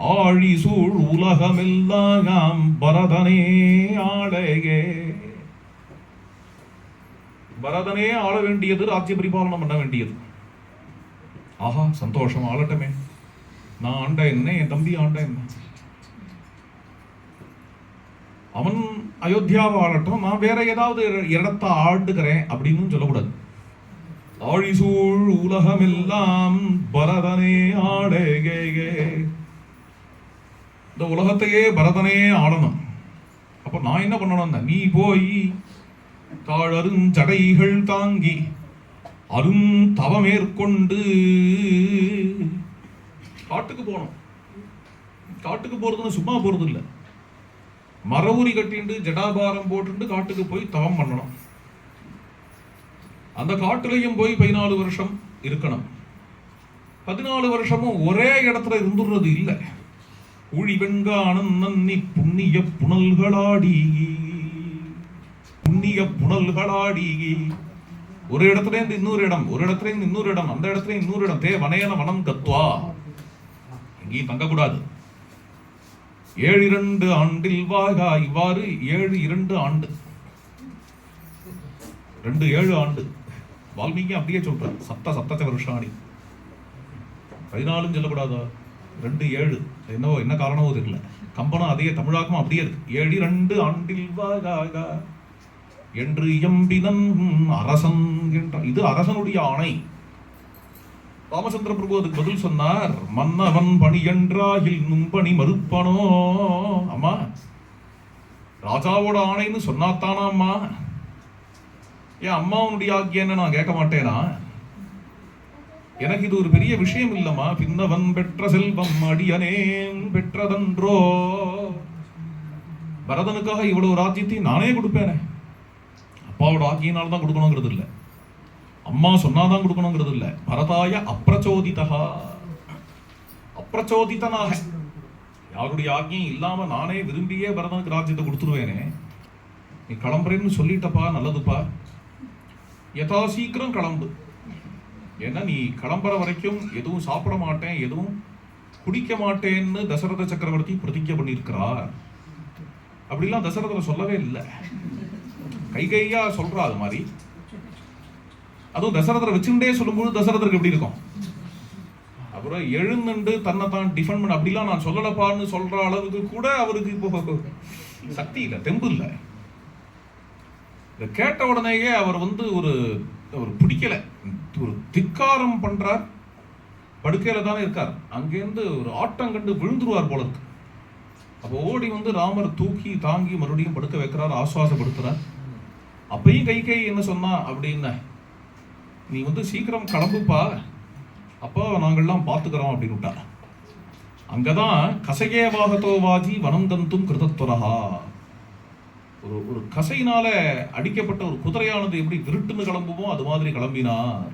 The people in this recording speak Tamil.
ஆழி சூழ் உலகமெல்லாம் பரதனே ஆளையே. பரதனே ஆள வேண்டியது ராஜ்ய பரிபாலனம் பண்ண வேண்டியது. ஆஹா சந்தோஷம் ஆளட்டமே. நான் ஆண்ட என்ன என் தம்பி ஆண்ட என்ன? அவன் அயோத்தியாவை ஆளட்டும் நான் வேற ஏதாவது இடத்த ஆண்டுகிறேன் அப்படின்னு சொல்லக்கூடாது. ஆழிசூழ் உலகமெல்லாம் பரதனே ஆடேகே இந்த உலகத்தையே பரதனே ஆடணும். அப்போ நான் என்ன பண்ணணும் நீ போய் தாழரும் ஜடைகள் தாங்கி அரும் தவமேற்கொண்டு காட்டுக்கு போனோம் காட்டுக்கு போறதுன்னு சும்மா போறது இல்லை மரவுரி கட்டிண்டு ஜடாபாரம் போட்டுண்டு காட்டுக்கு போய் தவம் பண்ணணும். அந்த காட்டுலையும் போய் பதினாலு வருஷம் இருக்கணும். பதினாலு வருஷமும் ஒரே இடத்துல இருந்துடுறது இல்லை. உழிவெங்கானன் நன்னி புண்ணிய புனல்களாடி. புண்ணிய புனல்களாடி. ஒரு இடத்துல இருந்து இன்னொரு இடம் ஒரு இடத்துல இருந்து இன்னொரு இடம் அந்த இடத்துல இன்னொரு இடம். தே வனையன வனம் கத்வா எங்கேயும் தங்கக்கூடாது. ஏழு இரண்டு ஆண்டில் வாகா இவ்வாறு ஏழு இரண்டு ஆண்டு. ரெண்டு ஏழு ஆண்டு. வால்மீகி அப்படியே சொல்றார். சப்த சப்தச்ச வருஷாணி. பதினாலும் சொல்லக்கூடாதா? ரெண்டு ஏழு. என்னவோ என்ன காரணமோ தெரியல. கம்பனம் அதே தமிழாக்கம் அப்படியே இருக்கு. ஏழு ரெண்டு ஆண்டில் வாகாகா என்று எம்பினன் அரசன் என்றான். இது அரசனுடைய ஆணை. ராமச்சந்திர பிரபு அதுக்கு பதில் சொன்னார். மன்னவன் பணி என்றாகில் நும்பணி மறுப்பனோ? அம்மா ராஜாவோட ஆணைன்னு சொன்னாத்தானா அம்மா என் அம்மாவுடைய ஆக்கியன்னு நான் கேட்க மாட்டேனா? எனக்கு இது ஒரு பெரிய விஷயம் இல்லம்மா. பின்னவன் பெற்ற செல்வம் அடியனேன் பெற்றதன்றோ. பரதனுக்காக இவ்வளவு ராஜ்யத்தை நானே கொடுப்பேனே. அப்பாவோட ஆக்கியினால தான் கொடுக்கணுங்கிறது இல்லை. அம்மா சொன்னாதான் கொடுக்கணுங்கிறது இல்லை. பரதாய அப்பிரச்சோதிதா அப்பிரச்சோதிதனாக. யாருடைய ஆக்கியம் இல்லாம நானே விரும்பியே பரதனுக்கு ராஜ்யத்தை கொடுத்துருவேனே. நீ கிளம்புறேன்னு சொல்லிட்டப்பா நல்லதுப்பா. யதா சீக்கிரம் கிளம்பு. ஏன்னா நீ கிளம்புற வரைக்கும் எதுவும் சாப்பிட மாட்டேன் எதுவும் குடிக்க மாட்டேன்னு தசரத சக்கரவர்த்தி பிரதிஜை பண்ணியிருக்கிறார். அப்படிலாம் தசரதர் சொல்லவே இல்லை. கை கையா சொல்றா அது மாதிரி. அதுவும் தசரதரை வச்சுட்டே சொல்லும்போது தசரதருக்கு எப்படி இருக்கும்? அப்புறம் எழுந்துண்டு தன்னை தான் டிஃபன் பண்ண அப்படிலாம் நான் சொல்லலப்பான்னு சொல்ற அளவுக்கு கூட அவருக்கு இப்போ சக்தி இல்லை தெம்பு இல்லை. இதை கேட்ட உடனேயே அவர் வந்து ஒரு ஒரு பிடிக்கல. ஒரு திக்காரம் பண்றார். படுக்கையில தானே இருக்கார். அங்கேருந்து ஒரு ஆட்டம் கண்டு விழுந்துருவார் போல இருக்கு. அப்போ ஓடி வந்து ராமர் தூக்கி தாங்கி மறுபடியும் படுக்க வைக்கிறார் ஆசுவாசப்படுத்துறார் அப்பயும் கை கை என்ன சொன்னா அப்படின்னு. நீ வந்து சீக்கிரம் கிளம்புப்பா. அப்போ நாங்கள்லாம் பார்த்துக்கிறோம் அப்படின்னு விட்டார். அங்கதான் கசகே வாகத்தோ வாஜி வனம் தந்தும் கிருதத்வரஹா ஒரு ஒரு கசையினால அடிக்கப்பட்ட ஒரு குதிரையானது எப்படி விருட்டுன்னு கிளம்புமோ அது மாதிரி கிளம்பினார்.